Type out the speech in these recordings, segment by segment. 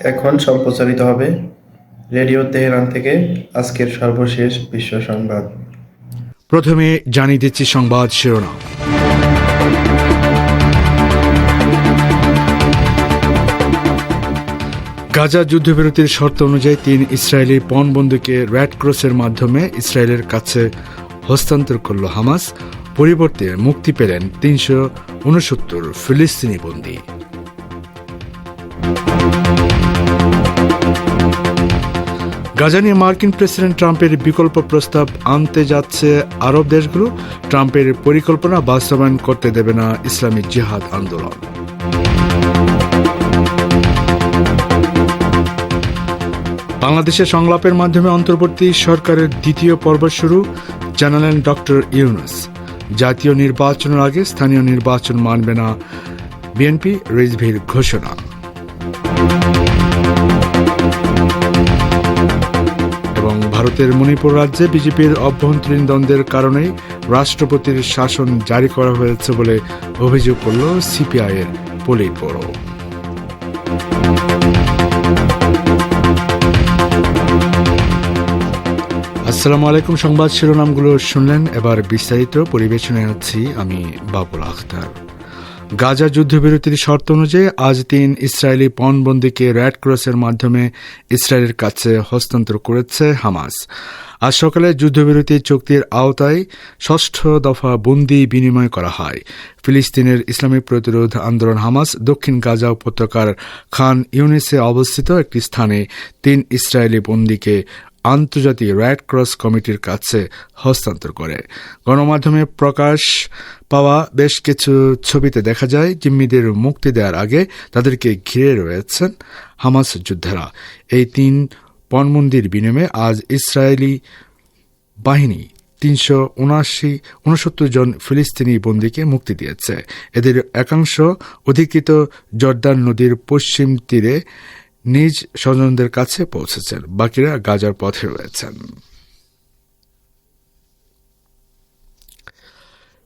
এখন সম্প্রচারিত হবে রেডিও তেহরান থেকে আজকের সর্বশেষ বিশ্ব সংবাদ। প্রথমে জানিয়ে দিচ্ছি সংবাদ শিরোনাম। গাজা যুদ্ধবিরতির শর্ত অনুযায়ী তিন ইসরায়েলি পণবন্দীকে রেড ক্রসের মাধ্যমে ইসরায়েলের কাছে হস্তান্তর করল হামাস। পরিবর্তে মুক্তি পেলেন তিনশো উনসত্তর ফিলিস্তিনি বন্দী। গাজা নিয়ে মার্কিন প্রেসিডেন্ট ট্রাম্পের বিকল্প প্রস্তাব আনতে যাচ্ছে আরব দেশগুলো। ট্রাম্পের পরিকল্পনা বাস্তবায়ন করতে দেবে না ইসলামী জিহাদ আন্দোলন। বাংলাদেশের সংলাপের মাধ্যমে অন্তর্বর্তী সরকারের দ্বিতীয় পর্ব শুরু, জানালেন ডক্টর ইউনুস। জাতীয় নির্বাচনের আগে স্থানীয় নির্বাচন মানবে না বিএনপি, রিজভির ঘোষণা। এবং ভারতের মণিপুর রাজ্যে বিজেপির অভ্যন্তরীণ দ্বন্দ্বের কারণেই রাষ্ট্রপতির শাসন জারি করা হয়েছে বলে অভিযোগ করল সিপিআই এর পলিট ব্যুরো। আসসালামু আলাইকুম, সংবাদ শিরোনামগুলো শুনলেন। এবার বিস্তারিত পরিবেশনায় আছি আমি বাবুল আখতার। গাজা যুদ্ধবিরতির শর্ত অনুযায়ী আজ তিন ইসরায়েলি পণবন্দীকে রেড ক্রসের মাধ্যমে ইসরায়েলের কাছে হস্তান্তর করেছে হামাস। আজ সকালে যুদ্ধবিরতি চুক্তির আওতায় ষষ্ঠ দফা বন্দি বিনিময় করা হয়। ফিলিস্তিনের ইসলামিক প্রতিরোধ আন্দোলন হামাস দক্ষিণ গাজা উপত্যকার খান ইউনিসে অবস্থিত একটি স্থানে তিন ইসরায়েলি বন্দীকে আন্তর্জাতিক রেড ক্রস কমিটির কাছে হস্তান্তর করে। গণমাধ্যমে প্রকাশ পাওয়া বেশ কিছু ছবিতে দেখা যায়, জিম্মিদের মুক্তি দেওয়ার আগে তাদেরকে ঘিরে রয়েছেন হামাস যোদ্ধারা। এই তিন পণমন্দির বিনিময়ে আজ ইসরায়েলি বাহিনী তিনশো উনআশি, উনসত্তর জন ফিলিস্তিনি বন্দীকে মুক্তি দিয়েছে। এদের একাংশ অধিকৃত জর্দান নদীর পশ্চিম তীরে নিজ স্বজনদের কাছে পৌঁছেছেন। বাকিরা গাজার পথে রয়েছেন।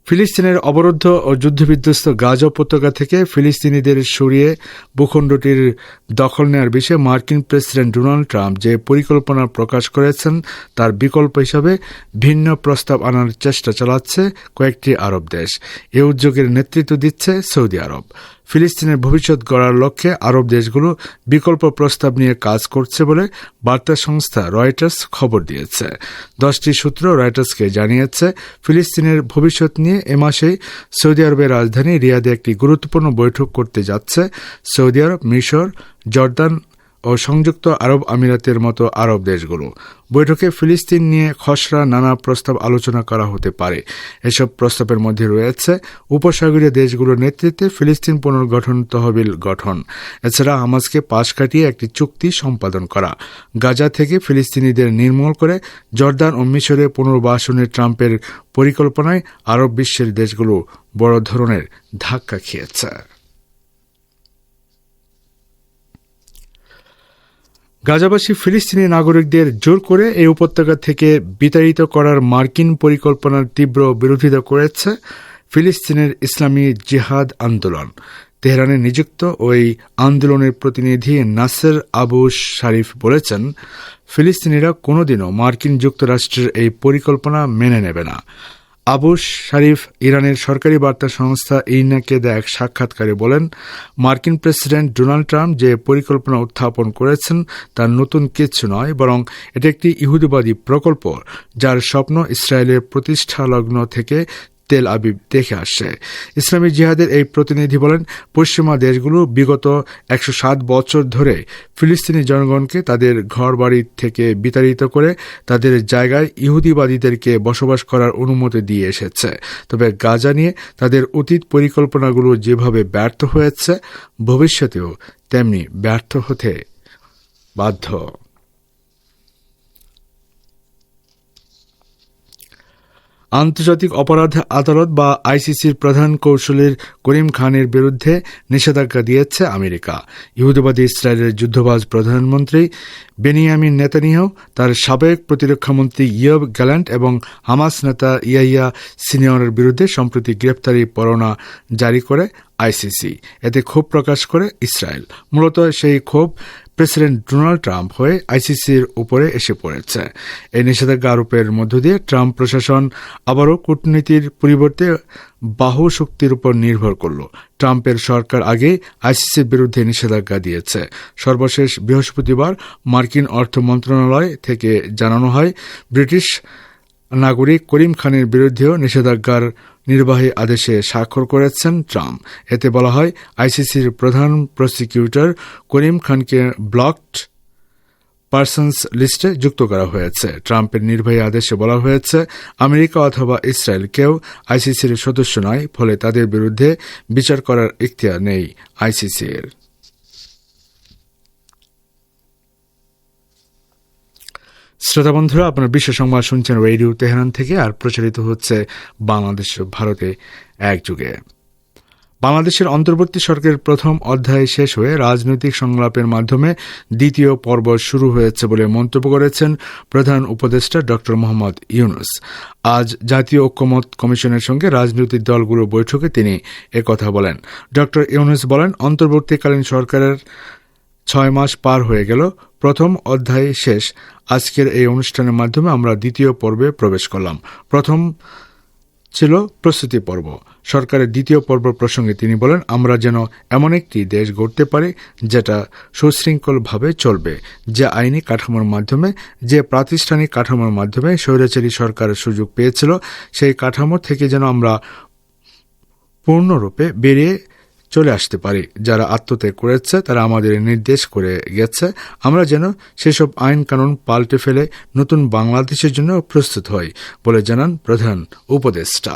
ফিলিস্তিনের অবরুদ্ধ ও যুদ্ধবিধ্বস্ত গাজা উপত্যকা থেকে ফিলিস্তিনিদের সরিয়ে ভূখণ্ডটির দখল নেওয়ার বিষয়ে মার্কিন প্রেসিডেন্ট ডোনাল্ড ট্রাম্প যে পরিকল্পনা প্রকাশ করেছেন, তার বিকল্প হিসাবে ভিন্ন প্রস্তাব আনার চেষ্টা চালাচ্ছে কয়েকটি আরব দেশ। এ উদ্যোগের নেতৃত্ব দিচ্ছে সৌদি আরব। ফিলিস্তিনের ভবিষ্যৎ গড়ার লক্ষ্যে আরব দেশগুলো বিকল্প প্রস্তাব নিয়ে কাজ করছে বলে বার্তা সংস্থা রয়টার্স খবর দিয়েছে। দশটি সূত্র রয়টার্সকে জানিয়েছে, ফিলিস্তিনের ভবিষ্যৎ নিয়ে এ মাসেই সৌদি আরবের রাজধানী রিয়াদে একটি গুরুত্বপূর্ণ বৈঠক করতে যাচ্ছে। সৌদি আরব, মিশর, জর্দান ও সংযুক্ত আরব আমিরাতের মতো আরব দেশগুলো। বৈঠকে ফিলিস্তিন নিয়ে খসড়া নানা প্রস্তাব আলোচনা করা হতে পারে। এসব প্রস্তাবের মধ্যে রয়েছে, উপসাগরীয় দেশগুলোর নেতৃত্বে ফিলিস্তিন পুনর্গঠন তহবিল গঠন। এছাড়া হামাসকে পাশ কাটিয়ে একটি চুক্তি সম্পাদন করা। গাজা থেকে ফিলিস্তিনিদের নির্মূল করে জর্দান ও মিশরে পুনর্বাসনের ট্রাম্পের পরিকল্পনায় আরব বিশ্বের দেশগুলো বড় ধরনের ধাক্কা খেয়েছে। গাজাবাসী ফিলিস্তিনি নাগরিকদের জোর করে এই উপত্যকা থেকে বিতাড়িত করার মার্কিন পরিকল্পনার তীব্র বিরোধিতা করেছে ফিলিস্তিনের ইসলামী জিহাদ আন্দোলন। তেহরানে নিযুক্ত ওই আন্দোলনের প্রতিনিধি নাসের আবু শারিফ বলেছেন, ফিলিস্তিনিরা কোনোদিনও মার্কিন যুক্তরাষ্ট্রের এই পরিকল্পনা মেনে নেবে না। আবু শারিফ ইরানের সরকারি বার্তা সংস্থা ইনাকে দেয় এক সাক্ষাৎকারে বলেন, মার্কিন প্রেসিডেন্ট ডোনাল্ড ট্রাম্প যে পরিকল্পনা উত্থাপন করেছেন তার নতুন কিছু নয়, বরং এটি একটি ইহুদিবাদী প্রকল্প, যার স্বপ্ন ইসরায়েলের প্রতিষ্ঠা লগ্ন থেকে তেল আবিব দেখে আসছে। ইসলামী জিহাদের এই প্রতিনিধি বলেন, পশ্চিমা দেশগুলো বিগত একশো সাত বছর ধরে ফিলিস্তিনি জনগণকে তাদের ঘরবাড়ি থেকে বিতাড়িত করে তাদের জায়গায় ইহুদিবাদীদেরকে বসবাস করার অনুমতি দিয়ে এসেছে। তবে গাজা নিয়ে তাদের অতীত পরিকল্পনাগুলো যেভাবে ব্যর্থ হয়েছে, ভবিষ্যতেও তেমনি ব্যর্থ হতে বাধ্য। আন্তর্জাতিক অপরাধ আদালত বা আইসিসির প্রধান কৌশলীর করিম খানের বিরুদ্ধে নিষেধাজ্ঞা দিয়েছে আমেরিকা। ইহুদিবাদী ইসরায়েলের যুদ্ধবাজ প্রধানমন্ত্রী বেনিয়ামিন নেতানিয়াহু, তার সাবেক প্রতিরক্ষামন্ত্রী ইয়ব গ্যালান্ট এবং হামাস নেতা ইয়াইয়া সিনিয়রের বিরুদ্ধে সম্প্রতি গ্রেপ্তারি পরোয়ানা জারি করে আইসিসি। এতে ক্ষোভ প্রকাশ করে ইসরায়েল। মূলত সেই ক্ষোভ প্রেসিডেন্ট ডোনাল্ড ট্রাম্প হয়ে আইসিসির উপরে এসে পড়েছে। এই নিষেধাজ্ঞা আরোপের মধ্য দিয়ে ট্রাম্প প্রশাসন আবারও কূটনীতির পরিবর্তে বাহু শক্তির উপর নির্ভর করল। ট্রাম্পের সরকার আগে আইসিসির বিরুদ্ধে নিষেধাজ্ঞা দিয়েছে। সর্বশেষ বৃহস্পতিবার মার্কিন অর্থ মন্ত্রণালয় থেকে জানানো হয়, ব্রিটিশ নাগরিক করিম খানের বিরুদ্ধেও নিষেধাজ্ঞার নির্বাহী আদেশে স্বাক্ষর করেছেন ট্রাম্প। এতে বলা হয়, আইসিসির প্রধান প্রসিকিউটর করিম খানকে ব্লকড পার্সনস লিস্টে যুক্ত করা হয়েছে। ট্রাম্পের নির্বাহী আদেশে বলা হয়েছে, আমেরিকা অথবা ইসরায়েল কেউ আইসিসির সদস্য নয়, ফলে তাদের বিরুদ্ধে বিচার করার ইখতিয়ার নেই আইসিসির। শ্রোতা বন্ধুরা, আপনার বিশ্ব সংবাদ শুনছেন রেডিও তেহরান থেকে, আর প্রচারিত হচ্ছে বাংলাদেশ ভারতে এক যুগে বাংলাদেশের অন্তর্বর্তী সরকারের প্রথম অধ্যায় শেষ হয়ে রাজনৈতিক সংলাপের মাধ্যমে দ্বিতীয় পর্ব শুরু হয়েছে বলে মন্তব্য করেছেন প্রধান উপদেষ্টা ড মোহাম্মদ ইউনুস। আজ জাতীয় ঐক্যমত কমিশনের সঙ্গে রাজনৈতিক দলগুলোর বৈঠকে তিনি একথা বলেন। ড ইউনুস বলেন, অন্তর্বর্তীকালীন সরকারের ছয় মাস পার হয়ে গেল, প্রথম অধ্যায় শেষ। আজকের এই অনুষ্ঠানের মাধ্যমে আমরা দ্বিতীয় পর্বে প্রবেশ করলাম। প্রথম ছিল প্রস্তুতি পর্ব। সরকারের দ্বিতীয় পর্ব প্রসঙ্গে তিনি বলেন, আমরা যেন এমন একটি দেশ গড়তে পারি যেটা সুশৃঙ্খলভাবে চলবে, যে আইনি কাঠামোর মাধ্যমে, যে প্রাতিষ্ঠানিক কাঠামোর মাধ্যমে স্বৈরাচারী সরকারের সুযোগ পেয়েছিল, সেই কাঠামো থেকে যেন আমরা পূর্ণরূপে বেরিয়ে চলে আসতে পারি। যারা আত্মত্যাগ করেছে, তারা আমাদের নির্দেশ করে গেছে। আমরা যেন সেসব আইন কানুন পাল্টে ফেলে নতুন বাংলাদেশের জন্য প্রস্তুত হই বলে জানান প্রধান উপদেষ্টা।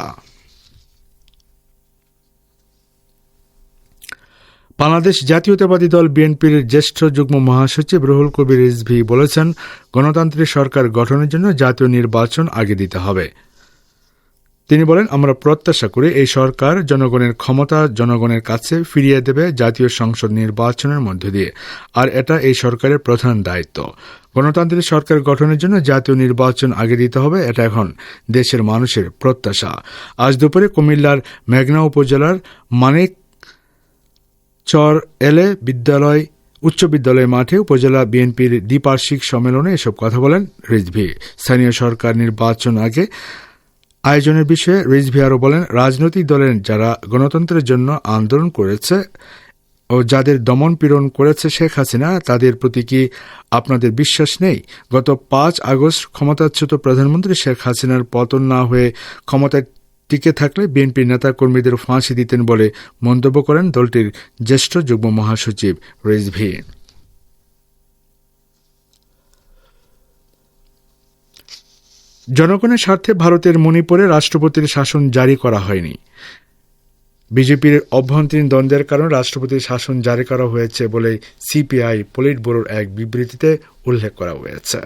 বাংলাদেশ জাতীয়তাবাদী দল বিএনপির জ্যেষ্ঠ যুগ্ম মহাসচিব রুহুল কবির রিজভি বলেছেন, গণতান্ত্রিক সরকার গঠনের জন্য জাতীয় নির্বাচন আগে দিতে হবে। তিনি বলেন, আমরা প্রত্যাশা করি এই সরকার জনগণের ক্ষমতা, জনগণের কাছে ফিরিয়ে দেবে জাতীয় সংসদ নির্বাচনের মধ্য দিয়ে। আর এটা এই সরকারের প্রধান দায়িত্ব। গণতান্ত্রিক সরকার গঠনের জন্য জাতীয় নির্বাচন আগে দিতে হবে, এটা এখন দেশের মানুষের প্রত্যাশা। আজ দুপুরে কুমিল্লার মেঘনা উপজেলার মানিক চর এলে বিদ্যালয়, উচ্চ বিদ্যালয় মাঠে উপজেলা বিএনপির দ্বিপার্শ্বিক সম্মেলনে এসব কথা বলেন রিজভি। স্থানীয় সরকার নির্বাচন আগে আয়োজনের বিষয়ে রিজভি আরও বলেন, রাজনৈতিক দলের যারা গণতন্ত্রের জন্য আন্দোলন করেছে ও যাদের দমন পীড়ন করেছে শেখ হাসিনা, তাদের প্রতি কি আপনাদের বিশ্বাস নেই? গত পাঁচ আগস্ট ক্ষমতাচ্যুত প্রধানমন্ত্রী শেখ হাসিনার পতন না হয়ে ক্ষমতায় টিকে থাকলে বিএনপির নেতা কর্মীদের ফাঁসি দিতেন বলে মন্তব্য করেন দলটির জ্যেষ্ঠ যুগ্ম মহাসচিব রিজভি। জনগণের স্বার্থে ভারতের মণিপুরে রাষ্ট্রপতির শাসন জারি করা হয়নি। বিজেপির অভ্যন্তরীণ দ্বন্দ্বের কারণে রাষ্ট্রপতির শাসন জারি করা হয়েছে বলে সিপিআই পলিট ব্যুরোর এক বিবৃতিতে উল্লেখ করা হয়েছে।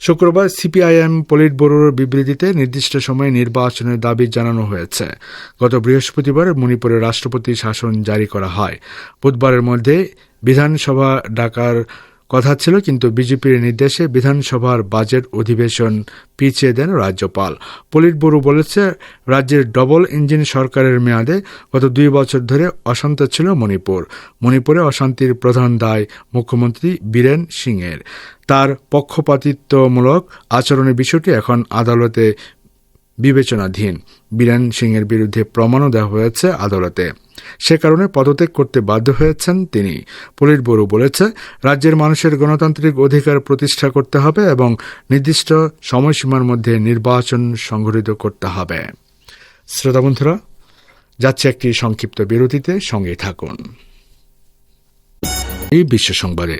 শুক্রবার সিপিআইএম পলিট ব্যুরোর বিবৃতিতে নির্দিষ্ট সময়ে নির্বাচনের দাবি জানানো হয়েছে। গত বৃহস্পতিবার মণিপুরে রাষ্ট্রপতি শাসন জারি করা হয়। বুধবারের মধ্যে বিধানসভা ডাকার কথা ছিল, কিন্তু বিজেপির নির্দেশে বিধানসভার বাজেট অধিবেশন পিছিয়ে দেন রাজ্যপাল। পলিট ব্যুরো বলেছে, রাজ্যের ডবল ইঞ্জিন সরকারের মেয়াদে গত দুই বছর ধরে অশান্ত ছিল মণিপুর। মণিপুরে অশান্তির প্রধান দায় মুখ্যমন্ত্রী বীরেন সিংয়ের। তার পক্ষপাতিত্বমূলক আচরণের বিষয়টি এখন আদালতে বিবেচনাধীন। বীরেন সিংয়ের বিরুদ্ধে প্রমাণও দেওয়া হয়েছে আদালতে। সে কারণে পদত্যাগ করতে বাধ্য হয়েছেন তিনি। পুলিট ব্যুরো বলেছে, রাজ্যের মানুষের গণতান্ত্রিক অধিকার প্রতিষ্ঠা করতে হবে এবং নির্দিষ্ট সময়সীমার মধ্যে নির্বাচন সংঘটিত করতে হবে। শ্রোতা বন্ধুরা, যাচ্ছে একটি সংক্ষিপ্ত বিরতিতে সঙ্গে থাকুন। এই বিশ্ব সংবাদে।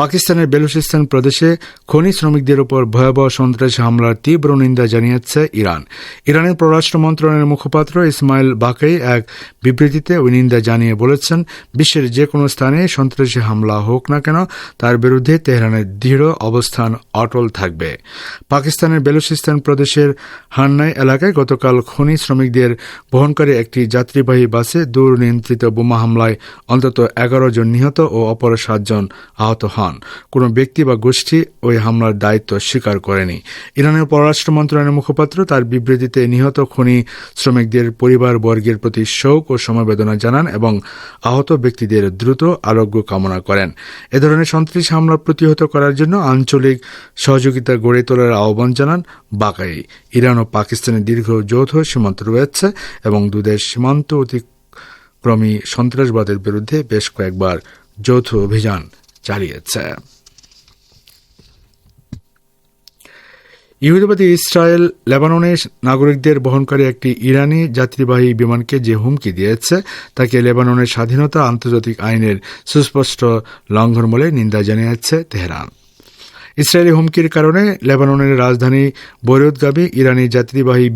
পাকিস্তানের বেলুচিস্তান প্রদেশে খনি শ্রমিকদের উপর ভয়াবহ সন্ত্রাসী হামলার তীব্র নিন্দা জানিয়েছে ইরান। ইরানের পররাষ্ট্র মন্ত্রণালয়ের মুখপাত্র ইসমাইল বাকাই এক বিবৃতিতে ওই নিন্দা জানিয়ে বলেছেন, বিশ্বের যে কোনো স্থানে সন্ত্রাসী হামলা হোক না কেন, তার বিরুদ্ধে তেহরানের দৃঢ় অবস্থান অটল থাকবে। পাকিস্তানের বেলুচিস্তান প্রদেশের হান্নাই এলাকায় গতকাল খনি শ্রমিকদের বহনকারী একটি যাত্রীবাহী বাসে দূর নিয়ন্ত্রিত বোমা হামলায় অন্তত এগারো জন নিহত ও অপর সাতজন আহত হন। কোনো ব্যক্তি বা গোষ্ঠী ওই হামলার দায়িত্ব স্বীকার করেনি। ইরানের পররাষ্ট্র মন্ত্রণালয়ের মুখপাত্র তার বিবৃতিতে নিহত খনি শ্রমিকদের পরিবার বর্গের প্রতি শোক ও সমবেদনা জানান এবং আহত ব্যক্তিদের দ্রুত আরোগ্য কামনা করেন। এ ধরনের সন্ত্রাসী হামলা প্রতিহত করার জন্য আঞ্চলিক সহযোগিতা গড়ে তোলার আহ্বান জানান বাকাই। ইরান ও পাকিস্তানের দীর্ঘ যৌথ সীমান্ত রয়েছে এবং দুদেশ সীমান্ত অতিক্রমী সন্ত্রাসবাদের বিরুদ্ধে বেশ কয়েকবার যৌথ অভিযান চালিয়েছে। ইহুদিবাদী ইসরায়েল লেবাননের নাগরিকদের বহনকারী একটি ইরানি যাত্রীবাহী বিমানকে যে হুমকি দিয়েছে, তাকে লেবাননের স্বাধীনতা আন্তর্জাতিক আইনের সুস্পষ্ট লঙ্ঘন বলে নিন্দা জানিয়েছে তেহরান। ইসরায়েলি হুমকির কারণে লেবাননের রাজধানী বৈরুতগামী ইরানি যাত্রীবাহী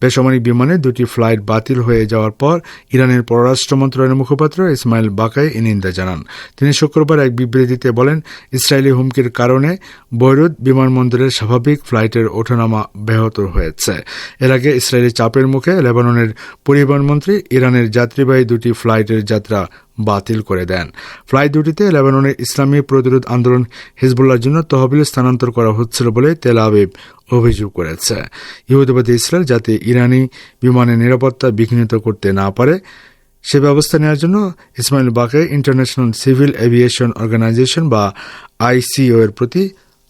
বেসামরিক বিমানে দুটি ফ্লাইট বাতিল হয়ে যাওয়ার পর ইরানের পররাষ্ট্র মন্ত্রণালয়ের মুখপাত্র ইসমাইল বাকাই এই নিন্দা জানান। তিনি শুক্রবার এক বিবৃতিতে বলেন, ইসরায়েলি হুমকির কারণে বৈরুত বিমানবন্দরের স্বাভাবিক ফ্লাইটের ওঠানামা ব্যাহত হয়েছে। এর আগে ইসরায়েলি চাপের মুখে লেবাননের পরিবহন মন্ত্রী ইরানের যাত্রীবাহী দুটি ফ্লাইটের যাত্রা বাতিল করে দেন। ফ্লাইট দুটিতে লেবাননের ইসলামী প্রতিরোধ আন্দোলন হিজবুল্লাহর জন্য তহবিল স্থানান্তর করা হচ্ছিল বলে তেল আবিব অভিযোগ করেছে। ইহুদিবাদী ইসরায়েল যাতে ইরানি বিমানের নিরাপত্তা বিঘ্নিত করতে না পারে, সে ব্যবস্থা নেওয়ার জন্য ইসমাইল বাকে ইন্টারন্যাশনাল সিভিল এভিয়েশন অর্গানাইজেশন বা আইসিও এর প্রতি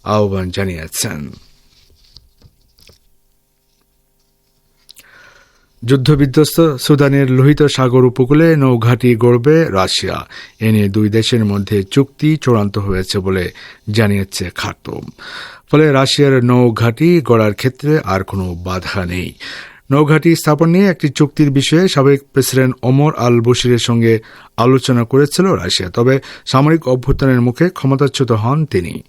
আহ্বান জানিয়েছেন। যুদ্ধবিধ্বস্ত সুদানের লোহিত সাগর উপকূলে নৌঘাটি গড়বে রাশিয়া। এ নিয়ে দুই দেশের মধ্যে চুক্তি চূড়ান্ত হয়েছে বলে জানিয়েছে খার্তুম ফলে রাশিয়ার নৌঘাটি গড়ার ক্ষেত্রে আর কোনো বাধা নেই। নৌঘাঁটি স্থাপন নিয়ে একটি চুক্তির বিষয়ে সাবেক প্রেসিডেন্ট ওমর আল বশিরের সঙ্গে আলোচনা করেছিল রাশিয়া, তবে সামরিক অভ্যুত্থানের মুখে ক্ষমতাচ্যুত হন তিনি।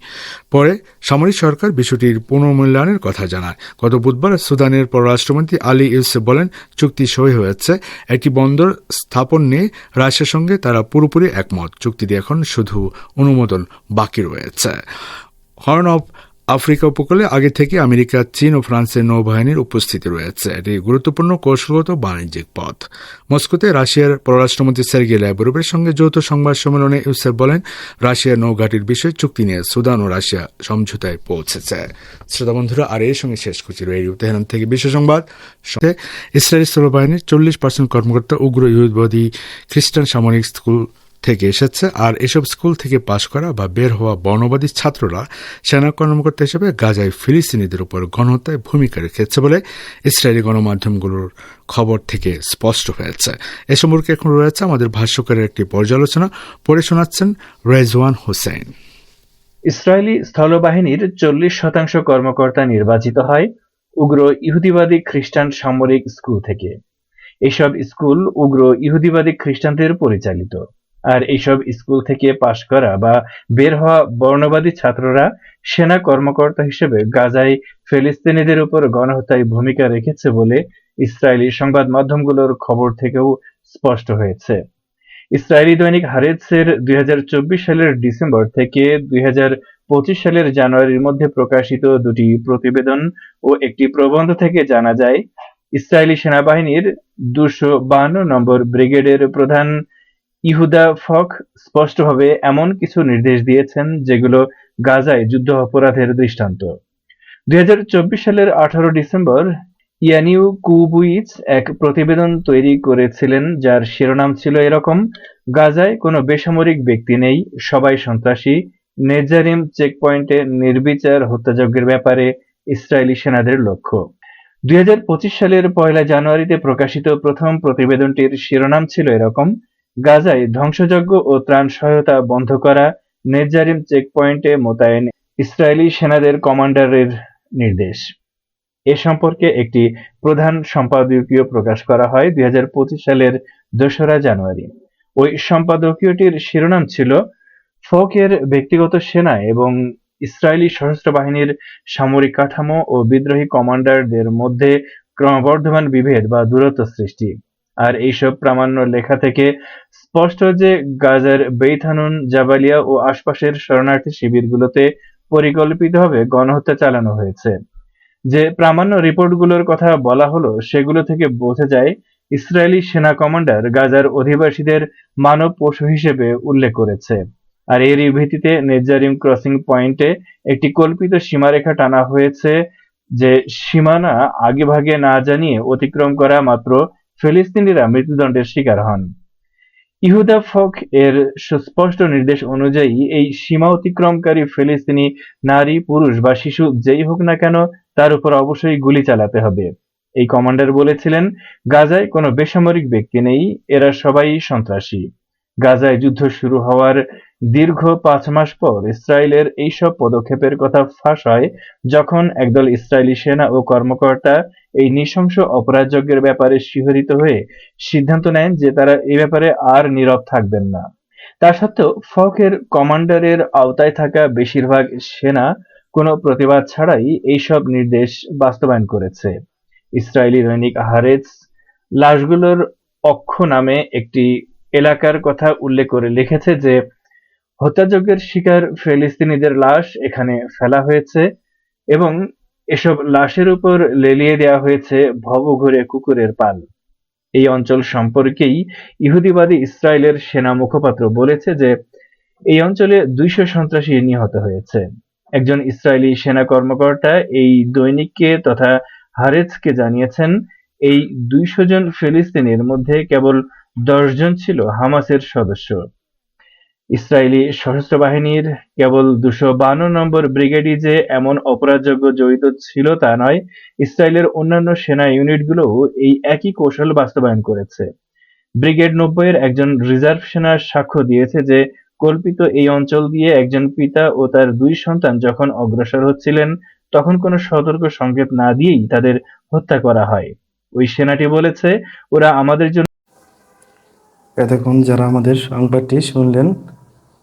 পরে সামরিক সরকার বিষয়টির পুনর্মূল্যায়নের কথা জানায়। গত বুধবার সুদানের পররাষ্ট্রমন্ত্রী আলী ইউসেফ বলেন, চুক্তি সই হয়েছে। একটি বন্দর স্থাপন নিয়ে রাশিয়ার সঙ্গে তারা পুরোপুরি একমত। চুক্তিটি এখন শুধু অনুমোদন বাকি রয়েছে। হর্ন অফ আফ্রিকা উপকূলে আগে থেকে আমেরিকা, চীন ও ফ্রান্সের নৌবাহিনীর উপস্থিতি রয়েছে। এটি গুরুত্বপূর্ণ কৌশলগত বাণিজ্যিক পথ। মস্কোতে রাশিয়ার পররাষ্ট্রমন্ত্রী সের্গি ল্যাবরোভের সঙ্গে যৌথ সংবাদ সম্মেলনে ইউসেফ বলেন, রাশিয়ার নৌঘাটির বিষয়ে চুক্তি নিয়ে সুদান ও রাশিয়া সমঝোতায় পৌঁছেছে। শ্রোতা বন্ধুরা, আর এর সঙ্গে শেষ করছি রেডিও তেহরান থেকে। বিশ্ব সংবাদ ইসরায়েলি স্থলবাহিনীর চল্লিশ পার্সেন্ট কর্মকর্তা উগ্র ইহুদবাদী খ্রিস্টান সামরিক স্কুল থেকে এসেছে, আর এসব স্কুল থেকে পাশ করা বা বের হওয়া বর্ণবাদী ছাত্ররা সেনা কর্মকর্তা হিসেবে গাজায় ফিলিস্তিনিদের উপর গণহত্যায় ভূমিকা রেখেছে বলে ইসরায়েলি গণমাধ্যমগুলোর খবর থেকে স্পষ্ট হয়েছে। এ সম্পর্কে এখন রয়েছে আমাদের ভাষ্যকারের একটি পর্যালোচনা। পড়ে শোনাচ্ছেন রেজওয়ান হোসেন। ইসরায়েলি স্থলবাহিনীর চল্লিশ শতাংশ কর্মকর্তা নির্বাচিত হয় উগ্র ইহুদিবাদী খ্রিস্টান সামরিক স্কুল থেকে। এসব স্কুল উগ্র ইহুদিবাদী খ্রিস্টানদের পরিচালিত। আর এইসব স্কুল থেকে পাশ করা বা বের হওয়া বর্ণবাদী ছাত্ররা সেনা কর্মকর্তা হিসেবে গাজায় ফিলিস্তিনিদের উপর গণহত্যায় ভূমিকা রেখেছে বলে ইসরায়েলি সংবাদ মাধ্যমগুলোর খবর থেকেও স্পষ্ট হয়েছে। ইসরায়েলি দৈনিক হারেতসের দুই সালের ডিসেম্বর থেকে দুই হাজার পঁচিশ সালের জানুয়ারির মধ্যে প্রকাশিত দুটি প্রতিবেদন ও একটি প্রবন্ধ থেকে জানা যায়, ইসরায়েলি সেনাবাহিনীর দুশো নম্বর ব্রিগেডের প্রধান ইহুদা ফক স্পষ্টভাবে এমন কিছু নির্দেশ দিয়েছেন যেগুলো গাজায় যুদ্ধ অপরাধের দৃষ্টান্ত। দুই হাজার চব্বিশ সালের আঠারো ডিসেম্বর ইয়ানিউ কুবুইচ এক প্রতিবেদন তৈরি করেছিলেন যার শিরোনাম ছিল এরকম, গাজায় কোনো বেসামরিক ব্যক্তি নেই, সবাই সন্ত্রাসী, নেজারিম চেকপয়েন্টে নির্বিচার হত্যাযজ্ঞের ব্যাপারে ইসরায়েলি সেনাদের লক্ষ্য। দুই হাজার পঁচিশ সালের পয়লা জানুয়ারিতে প্রকাশিত প্রথম প্রতিবেদনটির শিরোনাম ছিল এরকম গাজায় ধ্বংসযজ্ঞ ও ত্রাণ সহায়তা বন্ধ করা নেজারিম চেকপয়েন্টে মোতায়েন ইসরায়েলি সেনাদের কমান্ডারের নির্দেশ। এ সম্পর্কে একটি প্রধান সম্পাদকীয় প্রকাশ করা হয় দুই হাজার পঁচিশ সালের দোসরা জানুয়ারি। ওই সম্পাদকীয়টির শিরোনাম ছিল, ফোকের ব্যক্তিগত সেনা এবং ইসরায়েলি সশস্ত্র বাহিনীর সামরিক কাঠামো ও বিদ্রোহী কমান্ডারদের মধ্যে ক্রমবর্ধমান বিভেদ বা দূরত্ব সৃষ্টি। আর এইসব প্রামাণ্য লেখা থেকে স্পষ্ট যে গাজার বেইথানুন, জাবালিয়া ও আশপাশের শরণার্থী শিবিরগুলোতে পরিকল্পিতভাবে গণহত্যা চালানো হয়েছে। যে প্রামাণ্য রিপোর্টগুলোর কথা বলা হলো, সেগুলো থেকে বোঝা যায় ইসরায়েলি সেনা কমান্ডার গাজার অধিবাসীদের মানব পশু হিসেবে উল্লেখ করেছে। আর এরই ভিত্তিতে নেজারিম ক্রসিং পয়েন্টে একটি কল্পিত সীমারেখা টানা হয়েছে যে সীমানা আগেভাগে না জানিয়ে অতিক্রম করা মাত্র ফিলিস্তিনিরা মৃত্যুদণ্ডের শিকার হন। ইহুদা ফক এর সুস্পষ্ট নির্দেশ অনুযায়ী এই সীমা অতিক্রমকারী ফিলিস্তিনি নারী, পুরুষ বা শিশু যেই হোক না কেন তার উপর অবশ্যই গুলি চালাতে হবে। এই কমান্ডার বলেছিলেন, গাজায় কোনো বেসামরিক ব্যক্তি নেই, এরা সবাই সন্ত্রাসী। গাজায় যুদ্ধ শুরু হওয়ার দীর্ঘ পাঁচ মাস পর ইসরায়েলের এইসব পদক্ষেপের কথা ফাঁস হয় যখন একদল ইসরায়েলি সেনা ও কর্মকর্তা এই নৃশংস অপরাধযজ্ঞের ব্যাপারে শিহরিত হয়ে সিদ্ধান্ত নেন যে তারা এই ব্যাপারে আর নীরব থাকবেন না। তা সত্ত্বেও ফকের কমান্ডারের আওতায় থাকা বেশিরভাগ সেনা কোনো প্রতিবাদ ছাড়াই এইসব নির্দেশ বাস্তবায়ন করেছে। ইসরায়েলি দৈনিক হারেজ লাশগুলোর অক্ষ নামে একটি এলাকার কথা উল্লেখ করে লিখেছে যে হত্যাযজ্ঞের শিকার ফিলিস্তিনিদের লাশ এখানে ফেলা হয়েছে এবং এসব লাশের উপর লেলিয়ে দেওয়া হয়েছে ভবঘুরে কুকুরের পাল। এই অঞ্চল সম্পর্কেই ইহুদিবাদী ইসরায়েলের সেনা মুখপাত্র বলেছে যে, এই অঞ্চলে দুইশো সন্ত্রাসী নিহত হয়েছে। একজন ইসরায়েলি সেনা কর্মকর্তা এই দৈনিককে তথা হারেজকে জানিয়েছেন, এই দুইশো জন ফিলিস্তিনির মধ্যে কেবল দশজন ছিল হামাসের সদস্য। ইসরায়েলি সশস্ত্র বাহিনীর কেবল দুশো বান্ন নম্বর ব্রিগেডই যে এমন অপরাধযোগ্য জড়িত ছিল তা নয় ইসরায়েলের অন্যান্য সেনা ইউনিটগুলোও এই একই কৌশল বাস্তবায়ন করেছে। ব্রিগেড নব্বইয়ের একজন রিজার্ভ সেনা সাক্ষ্য দিয়েছে যে, কল্পিত এই অঞ্চল দিয়ে একজন পিতা ও তার দুই সন্তান যখন অগ্রসর হচ্ছিলেন, তখন কোনো সতর্ক সংকেত না দিয়েই তাদের হত্যা করা হয়। ওই সেনাটি বলেছে, ওরা আমাদের জন্য এতক্ষণ যারা আমাদের সংবাদটি শুনলেন